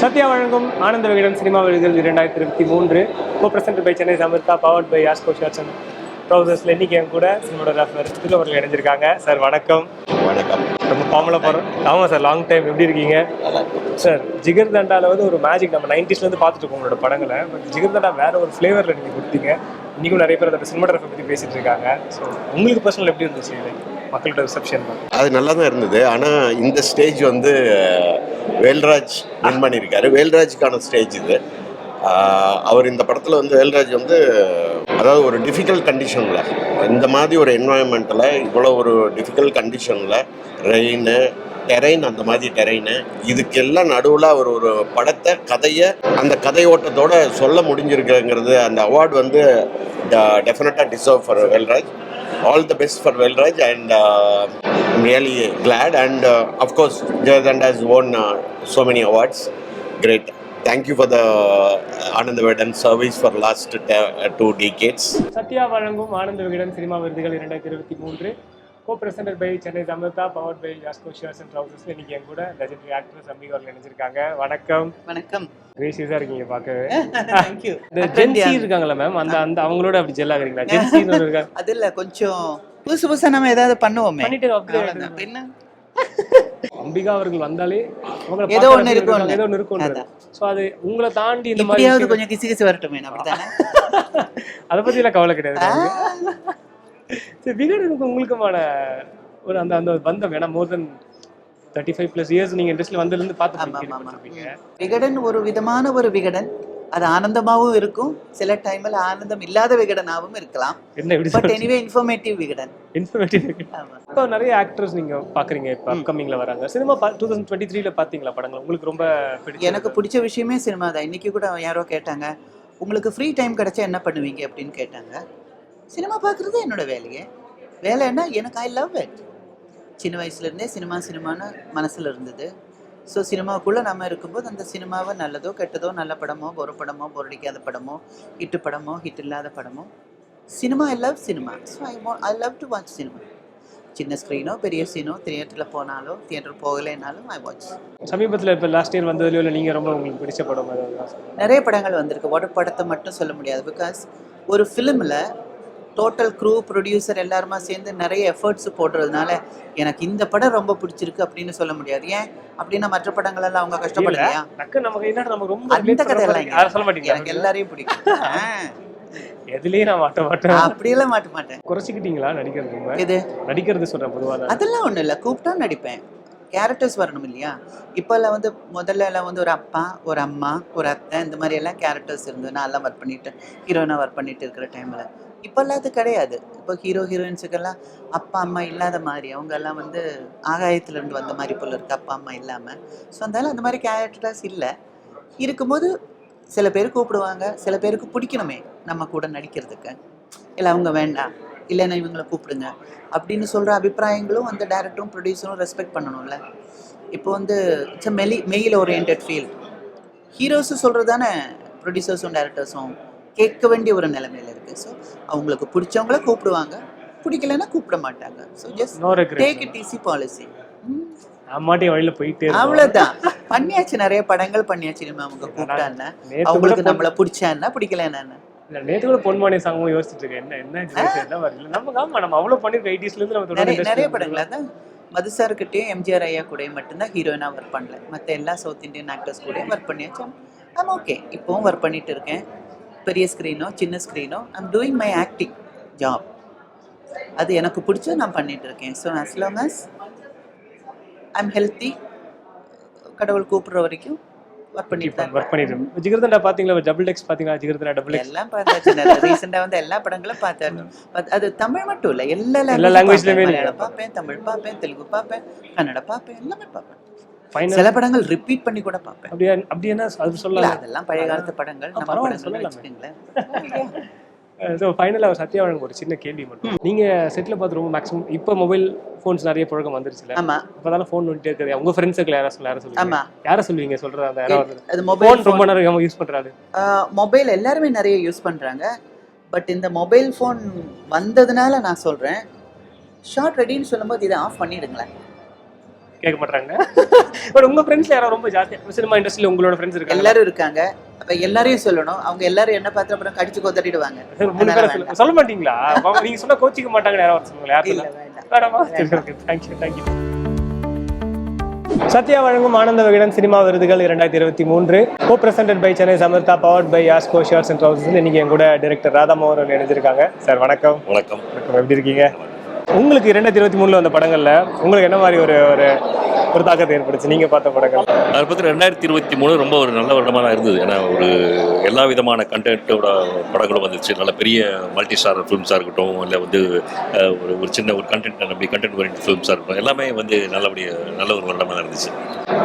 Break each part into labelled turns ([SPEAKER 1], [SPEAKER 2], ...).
[SPEAKER 1] சத்யா வழங்கும் ஆனந்த விகடன் சினிமா விருதுகள் இரண்டாயிரத்தி இருபத்தி மூன்று. கோ பிரசன்ட் பை சென்னை சமிர்கா பவர்ட் பை யாஸ்கோ அண்ட் ப்ரௌசர்ஸில் இன்னைக்கு என் கூட சினிமாடோகிராஃபர் அவர்கள் இணைஞ்சிருக்காங்க. சார் வணக்கம்.
[SPEAKER 2] வணக்கம்.
[SPEAKER 1] ரொம்ப ஃபார்முலா போகிறோம் ஆமாம் சார் லாங் டைம் எப்படி இருக்கீங்க. சார் ஜிகர் தண்டால வந்து ஒரு மேஜிக் நம்ம 90s ல இருந்து பார்த்துட்டு இருக்கோம் உங்களோட படங்களை. பட் ஜிகர் தண்டா வேற ஒரு ஃப்ளேவரில் நீங்கள் கொடுத்தீங்க. இன்னைக்கும் நிறைய பேர் அந்த சினிமாடோகிராஃபர் பற்றி பேசிட்டு இருக்காங்க. ஸோ உங்களுக்கு பர்சனல் எப்படி இருந்துச்சு? மக்களோட ரிசப்ஷன்
[SPEAKER 2] அது நல்லா தான் இருந்தது. ஆனால் இந்த ஸ்டேஜ் வந்து வேல்ராஜ் வின் பண்ணியிருக்காரு வேல்ராஜுக்கான ஸ்டேஜ் இது. அவர் இந்த படத்தில் வந்து வேல்ராஜ் வந்து அதாவது ஒரு டிஃபிகல்ட் கண்டிஷனில் இந்த மாதிரி ஒரு என்வாயன்மெண்ட்டில் இவ்வளோ ஒரு டிஃபிகல்ட் கண்டிஷனில் ரெயின் டெரெயின் அந்த மாதிரி டெரெயின் இதுக்கெல்லாம் நடுவில் அவர் ஒரு படத்தை கதையை அந்த கதை ஓட்டத்தோட சொல்ல முடிஞ்சிருக்குங்கிறது அந்த அவார்டு வந்து டெஃபினட்டாக deserve for Velraj. All the best for Velraj and really glad and of course ஜெயதண்ட் has won so many awards. Great. Thank you for the Ananda Vikatan service for last two decades.
[SPEAKER 1] Sathya வழங்கும் Ananda Vikatan cinema விருதுகள் இரண்டாயிரத்தி இருபத்தி மூன்று. Co presented by Chennai சமிர்கா power by Yasco shirts and trousers இன்னைக்கு என் கூட legendary actress Ambika அவர்கள் இணைஞ்சிருக்காங்க. வணக்கம்.
[SPEAKER 3] வணக்கம்.
[SPEAKER 1] கிரேசியஸா இருக்கீங்க பார்க்கவே.
[SPEAKER 3] தேங்க்யூ
[SPEAKER 1] இந்த ஜென்சி இருக்காங்கல்ல மேம் அந்த அந்த அவங்களோட அப்படி ஜெல் ஆகுறீங்களா? ஜென்சி இருக்காங்க
[SPEAKER 3] அது இல்ல கொஞ்சம் புதுசு புதுசா நம்ம ஏதாவது பண்ணுவோமே.
[SPEAKER 1] பண்ணிட்டு.
[SPEAKER 3] பின்ன?
[SPEAKER 1] அம்பிகா அவர்கள் வந்தாலே அவங்கள
[SPEAKER 3] ஏதோ
[SPEAKER 1] அப்படி
[SPEAKER 3] இருக்கும்
[SPEAKER 1] ஏதோ ஒன்று இருக்கும். ஸோ அது உங்களை தாண்டி இந்த மாதிரி
[SPEAKER 3] கொஞ்சம் கிசு கிசு வரட்டுமே அப்படித்தானே?
[SPEAKER 1] அதை பத்தி எல்லாம் கவலை கிடையாது சரி விகடனுக்கு உங்களுக்குமான ஒரு அந்த அந்த பந்தம் ஏன்னா more than thirty five plus years நீங்க இண்டஸ்ட்ரியில் வந்ததுலேருந்து பார்த்து
[SPEAKER 3] விகடன் ஒரு விதமான ஒரு விகடன். அது ஆனந்தமாவும் இருக்கும். சில டைம்ல ஆனந்தம் இல்லாத விகடனாவும் இருக்கலாம். But anyway informative
[SPEAKER 1] Vikatan.
[SPEAKER 3] Informative
[SPEAKER 1] இப்போ நிறைய ஆக்டர்ஸ் நீங்க பாக்குறீங்க இப்போ அப்கமிங்ல வராங்க. சினிமா டூ தௌசண்ட் டுவெண்ட்டி த்ரீல பாத்தீங்களா படங்கள்? உங்களுக்கு ரொம்ப
[SPEAKER 3] எனக்கு பிடிச்ச விஷயமே சினிமா தான் இன்னைக்கு கூட யாரோ கேட்டாங்க உங்களுக்கு ஃப்ரீ டைம் கிடைச்சா என்ன பண்ணுவீங்க? அப்படின்னு கேட்டாங்க. சினிமா பார்க்குறது என்னோட வேலையே. வேலைன்னா எனக்கு ஐ லவ் இட் சின்ன வயசுலேருந்தே சினிமா சினிமான்னு மனசில் இருந்தது. ஸோ சினிமாவுக்குள்ளே நம்ம இருக்கும்போது அந்த சினிமாவை நல்லதோ கெட்டதோ நல்ல படமோ ஒரு படமோ பொருடிக்காத படமோ ஹிட்டு படமோ ஹிட் இல்லாத படமோ cinema I love cinema. So I I love to watch cinema சின்ன ஸ்க்ரீனோ பெரிய சீனோ தியேட்டரில் போனாலோ தியேட்டர் போகலைனாலும் ஐ வாட்ச்
[SPEAKER 1] சமீபத்துல இப்போ லாஸ்ட் இயர் வந்ததுலயோ இல்லை நீங்க ரொம்ப உங்களுக்கு பிடிச்ச படம்
[SPEAKER 3] நிறைய படங்கள் வந்திருக்கு. ஒரு படத்தை மட்டும் சொல்ல முடியாது. பிகாஸ் ஒரு ஃபிலிமில் டோட்டல் க்ரூ ப்ரொடியூசர் எல்லாருமா சேர்ந்து நிறைய எஃபர்ட்ஸ் போடுறதுனால எனக்கு இந்த படம் ரொம்ப பிடிச்சிருக்கு அப்படின்னு சொல்ல முடியாது. ஏன்? அப்படின்னா மற்ற படங்கள் எல்லாம் அவங்க கஷ்டப்படலையா? அந்த
[SPEAKER 1] யாரும் சொல்ல
[SPEAKER 3] எனக்கு எல்லாரையும் பிடிக்கும். ஆ,
[SPEAKER 1] எதுலயும் நான் மாட்ட மாட்டேன்.
[SPEAKER 3] அப்படியெல்லாம் மாட்ட மாட்டேன்.
[SPEAKER 1] குறைச்சிக்கிட்டீங்களா நடிக்கிறது?
[SPEAKER 3] இது
[SPEAKER 1] நடிக்கிறது சொல்றேன் பொதுவாக.
[SPEAKER 3] அதெல்லாம் ஒன்றும் இல்லை. கூப்பிட்டா நடிப்பேன். கேரக்டர்ஸ் வரணும் இல்லையா? இப்போல்லாம் வந்து முதல்ல எல்லாம் வந்து ஒரு அப்பா ஒரு அம்மா ஒரு அத்தை இந்த மாதிரி எல்லாம் கேரக்டர்ஸ் இருந்தது நான் எல்லாம் ஒர்க் பண்ணிட்டு ஹீரோயினாக ஒர்க் பண்ணிட்டு இருக்கிற டைமில் இப்போல்லாம் அது கிடையாது. இப்போ ஹீரோ ஹீரோயின்ஸுக்கெல்லாம் அப்பா அம்மா இல்லாத மாதிரி அவங்க எல்லாம் வந்து ஆகாயத்துலேருந்து வந்த மாதிரி போல இருக்கு. அப்பா அம்மா இல்லாமல் ஸோ அதனால அந்த மாதிரி கேரக்டர்ஸ் இல்லை. இருக்கும்போது சில பேர் கூப்பிடுவாங்க. சில பேருக்கு பிடிக்கணுமே நம்ம கூட நடிக்கிறதுக்கு. இல்லை அவங்க வேண்டாம். இல்லைன்னா இவங்களை கூப்பிடுங்க. அப்படின்னு சொல்கிற அபிப்பிராயங்களும் அந்த டேரக்டரும் ப்ரொடியூசரும் ரெஸ்பெக்ட் பண்ணணும்ல. இப்போ வந்து it's male male oriented field ஹீரோஸும் சொல்கிறது தானே ப்ரொடியூசர்ஸும் டேரக்டர்ஸும் கேட்க வேண்டிய ஒரு நிலைமையில இருக்குது ஸோ அவங்களுக்கு பிடிச்சவங்கள கூப்பிடுவாங்க. பிடிக்கலன்னா கூப்பிட மாட்டாங்க.
[SPEAKER 1] So just.
[SPEAKER 3] Take it easy policy
[SPEAKER 1] நான் மாட்டி வழியில போயிட்டே.
[SPEAKER 3] அவ்வளோதான் பண்ணியாச்சு நிறைய படங்கள் பண்ணியாச்சு நம்ம அவங்க கூப்பிட்டான்னா அவங்களுக்கு நம்மள பிடிச்சான்னா பிடிக்கலன்னா
[SPEAKER 1] நேத்து கூட பொன்மானி சாங்கும் யோசிச்சுட்டு இருக்கேன். என்ன என்ன வரல நம்ம ஆமா நம்ம அவ்வளவு பண்ணிருக்கோம் எயிட்டிஸ்ல இருந்து நம்ம
[SPEAKER 3] நிறைய படங்கள். அதான் மது சார்கிட்டயும் எம்ஜிஆர் ஐயா கூடயும் மட்டும்தான் ஹீரோயினா ஒர்க் பண்ணல. மற்ற எல்லா சவுத் இந்தியன் ஆக்டர்ஸ் கூடயும் ஒர்க் பண்ணியாச்சு. ஆம் ஓகே இப்போவும் ஒர்க் பண்ணிட்டு இருக்கேன். பெரிய ஸ்க்ரீனோ சின்ன ஸ்க்ரீனோ I'm doing my acting job அது எனக்கு பிடிச்ச நான் பண்ணிட்டு இருக்கேன் so as long as I'm healthy கடவுள் கூப்பிடுற வரைக்கும் ஒர்க் பண்ணிட்டு தான்
[SPEAKER 1] ஒர்க் பண்ணிட்டு. ஜிகர்தண்டா பாத்தீங்களா? டபுள் எக்ஸ் பாத்தீங்களா? ஜிகர்தண்டா டபுள்
[SPEAKER 3] எல்லாம் பார்த்தாச்சு. ரீசெண்டாக வந்து எல்லா படங்களும் பார்த்தாச்சு. பட் அது தமிழ் மட்டும் இல்லை எல்லா
[SPEAKER 1] எல்லா language-லயுமே
[SPEAKER 3] பார்ப்பேன்.
[SPEAKER 1] நீங்க
[SPEAKER 3] மலையாளம் பார்ப்பேன் தமிழ் பார்ப்பேன் தெலுங்கு பார்ப்பேன் கன்னடா பார்ப்பேன் எல்லாமே பார்ப்பேன். சில படங்கள் ரிப்பீட் பண்ணி கூட பார்ப்பேன்.
[SPEAKER 1] அப்படியே அப்படி என்ன அது சொல்லலாம்
[SPEAKER 3] அதெல்லாம் பழைய காலத்து படங்கள். நம்ம படங்கள்
[SPEAKER 1] சொல்லலாமே. ஸோ ஃபைனலாக சத்யா வழங்க ஒரு சின்ன கேள்வி மட்டும். நீங்க செட்டில் பார்த்து ரொம்ப மேக்ஸிமம் இப்போ மொபைல் ஃபோன்ஸ் நிறைய புழக்கம் வந்துருச்சுல.
[SPEAKER 3] ஆமா.
[SPEAKER 1] இப்போதான ஃபோன் வந்துட்டே இருக்குது. உங்க ஃப்ரெண்ட்ஸ் சர்க்கிள் யாரா சொல்ல யாரை சொல்லுவீங்க?
[SPEAKER 3] ஆமா.
[SPEAKER 1] யாரை சொல்லுவீங்க சொல்ற அந்த யாராவது?
[SPEAKER 3] அது
[SPEAKER 1] ஃபோன்
[SPEAKER 3] மொபைல்
[SPEAKER 1] ரொம்ப நேரம் யூஸ் பண்றாரு.
[SPEAKER 3] மொபைல் எல்லாருமே நிறைய யூஸ் பண்றாங்க. பட் இந்த மொபைல் ஃபோன் வந்ததுனால நான் சொல்றேன். ஷார்ட் ரெடின்னு சொல்லும்போது இதை ஆஃப் பண்ணிடுங்களேன்.
[SPEAKER 1] கேட்க மாட்டாங்க பட் உங்க ஃப்ரெண்ட்ஸ்ல யாரோ ரொம்ப ஜாஸ்தியா சினிமா இண்டஸ்ட்ரியில உங்களோட ஃப்ரெண்ட்ஸ் இருக்காங்க
[SPEAKER 3] எல்லாரும் இருக்காங்க. அப்ப எல்லாரையும் சொல்லணும். அவங்க எல்லாரும் என்ன பார்த்து அப்புறம் கடிச்சு
[SPEAKER 1] பேரை சொல்ல- மாட்டீங்களா? நீங்க சொன்னா கோச்சிக்க மாட்டாங்க யாராவது சொல்லுங்க யாரும் சரி ஓகே தேங்க்யூ தேங்க்யூ சத்யா வழங்கும் ஆனந்த விகடன் சினிமா விருதுகள் இரண்டாயிரத்தி இருபத்தி மூன்று. Co presented by Chennai Samartha powered by Yasco shirts and trousers இன்னைக்கு என் கூட டைரக்டர் ராதாமோகன் இணைஞ்சிருக்காங்க சார் வணக்கம்.
[SPEAKER 4] வணக்கம்.
[SPEAKER 1] வணக்கம். எப்படி இருக்கீங்க? உங்களுக்கு இரண்டாயிரத்தி இருபத்தி மூணில் வந்த படங்களில் உங்களுக்கு என்ன மாதிரி ஒரு ஒரு ஒரு தாக்கத்தை ஏற்படுச்சு நீங்க பார்த்த படங்கள்?
[SPEAKER 4] அதை பற்றி ரெண்டாயிரத்தி இருபத்தி மூணு ரொம்ப ஒரு நல்ல வருடமாக இருந்தது. ஏன்னா ஒரு எல்லா விதமான கண்டென்ட்டோட படங்களும் வந்துச்சு. நல்ல பெரிய மல்டி ஸ்டார் ஃபிலிம்ஸாக இருக்கட்டும் இல்லை வந்து ஒரு ஒரு சின்ன ஒரு கண்டென்ட் நம்பி கண்டென்ட் ஓரியன்ட் ஃபிலிம்ஸாக இருக்கட்டும் எல்லாமே வந்து நல்லபடியாக நல்ல ஒரு வருடமாக இருந்துச்சு.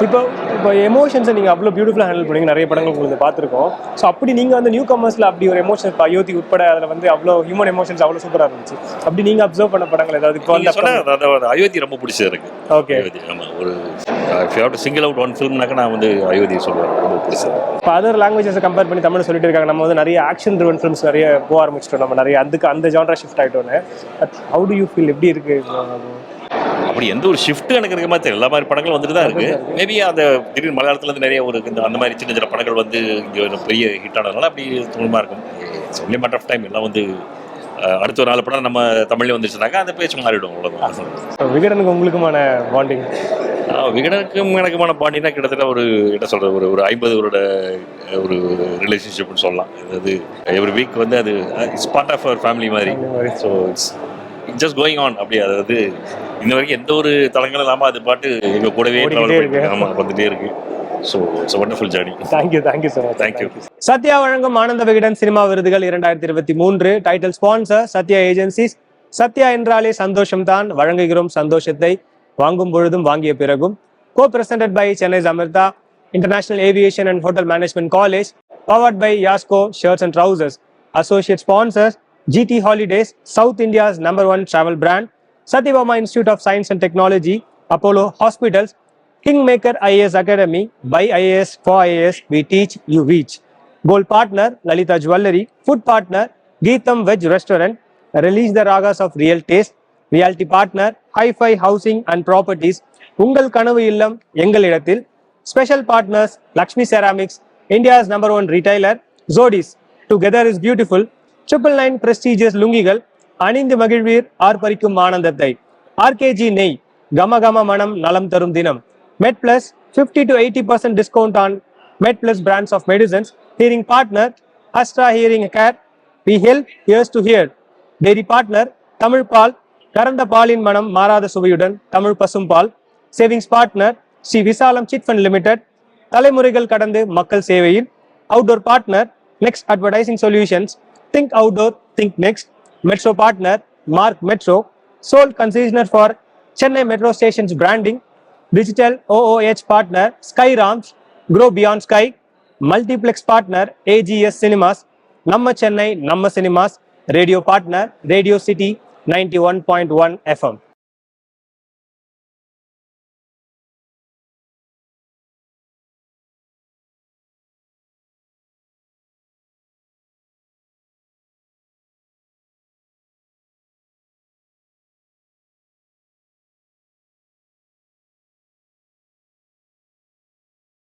[SPEAKER 1] இப்போ இப்போ எமோஷன்ஸை நீங்கள் அவ்வளோ பியூட்டிஃபுல்லாக ஹேண்டில் பண்ணீங்க. நிறைய படங்கள் உங்களுக்கு பார்த்துருக்கோம். ஸோ அப்படி நீங்கள் வந்து நியூ கமர்ஸில் அப்படி ஒரு எமோஷன்ஸ் அயோத்தி உட்பட அதில் வந்து அவ்வளோ ஹியூமன் எமோஷன்ஸ் அவ்வளோ சூப்பராக இருந்துச்சு. அப்படி நீங்கள் அப்சர்வ் பண்ண படங்கள் ஏதாவது இப்போ
[SPEAKER 4] அயோத்தி ரொம்ப பிடிச்சது எனக்கு.
[SPEAKER 1] ஓகே
[SPEAKER 4] ஆமாம் ஒரு சிங்கிள் அவுட் ஒன் ஃபிலிம்னாக்க நான் வந்து அயோத்தி சொல்லுவேன் ரொம்ப பிடிச்சது
[SPEAKER 1] இப்போ அதர் லாங்குவேஜஸை கம்பேர் பண்ணி தமிழ் சொல்லிட்டு இருக்காங்க. நம்ம வந்து நிறைய ஆக்ஷன் ட்ரிவன் ஃபிலிம்ஸ் நிறைய போக ஆரம்பிச்சிட்டோம். நம்ம நிறைய அதுக்கு அந்த genre shift ஆகிட்டோன்னு but how do you feel எப்படி இருக்கு?
[SPEAKER 4] அப்படி எந்த ஒரு ஷிஃப்ட் எனக்கு இருக்க மாதிரி எல்லா மாதிரி படங்களும் வந்துட்டு தான் இருக்கு. மேபி அந்த திடீர்னு மலையாளத்துல இருந்து நிறைய ஒரு இந்த அந்த மாதிரி சின்ன சின்ன படங்கள் வந்து இங்கே பெரிய ஹிட் ஆனதுனால அப்படி தோணுமா இருக்கும். ஒன்லி மேட்டர் ஆஃப் டைம் எல்லாம் வந்து அஹ், அடுத்த ஒரு நாலு படம் நம்ம தமிழ்ல வந்துச்சுனாக்கா அந்த பேச்சு மாறிடும். அவ்வளோதான்
[SPEAKER 1] விகடனுக்கு உங்களுக்குமான பாண்டிங்
[SPEAKER 4] விகடனுக்கும் எனக்குமான பாண்டினா கிட்டத்தட்ட ஒரு என்ன சொல்றது ஒரு ஒரு ஐம்பது வருட ஒரு ரிலேஷன்ஷிப்னு சொல்லலாம். அதாவது எவ்ரி வீக் வந்து அது it's part of our family மாதிரி. So it's just going on அப்படி அதாவது இன்ன வரைக்கும் எந்த ஒரு தளங்களும் இல்லாமல் அது பாட்டு எங்க கூடவே ஆமாம் வந்துட்டே இருக்கு. So it's wonderful journey
[SPEAKER 1] thank you thank you
[SPEAKER 4] Thank you.
[SPEAKER 1] Sathya வழங்கும் ஆனந்த விகடன் சினிமா விருதுகள் இரண்டாயிரத்தி இருபத்தி மூன்று. Title sponsor Sathya agencies Sathya என்றாலே சந்தோஷம் தான் வழங்குகிறோம் சந்தோஷத்தை. வாங்கும் பொழுதும் வாங்கிய பிறகும் co presented by Chennai Amrita international aviation and hotel management college powered by Yasco shirts and trousers associate sponsors GT Holidays, South India's number one travel brand, Satyabama Institute of Science and Technology, Apollo Hospitals, Kingmaker IAS Academy, by IAS for IAS, we teach, you reach. Gold partner, Lalita Jewelry, food partner, Geetham Veg Restaurant, release the ragas of real taste, reality partner hifi housing and properties உங்கள் கனவு இல்லம் எங்கள் இடத்தில் special partners Lakshmi ceramics India's number one retailer Jodis together is beautiful triple nine prestigious லுங்கிகள் அணிந்து மகிழ்வீர் ஆர்ப்பரிக்கும் ஆனந்தத்தை. RKG நெய் கம கம மனம் நலம் தரும் தினம். MedPlus fifty to eighty percent discount on MedPlus brands of medicines hearing partner Astra hearing care we help ears to hear dairy partner Tamil பால் கறந்த பாலின் மனம் மாறாத சுவையுடன் தமிழ் பசும்பால் சேவிங்ஸ் பார்ட்னர் ஸ்ரீ விசாலம் சிட் ஃபண்ட் லிமிடெட் தலைமுறைகள் கடந்து மக்கள் சேவையில். Outdoor partner next advertising solutions think outdoor think next metro partner Mark metro sole concessioner for Chennai metro stations branding digital OOH partner sky rams grow beyond sky multiplex partner AGS cinemas நம்ம சென்னை நம்ம cinemas radio partner radio city ninety one point one FM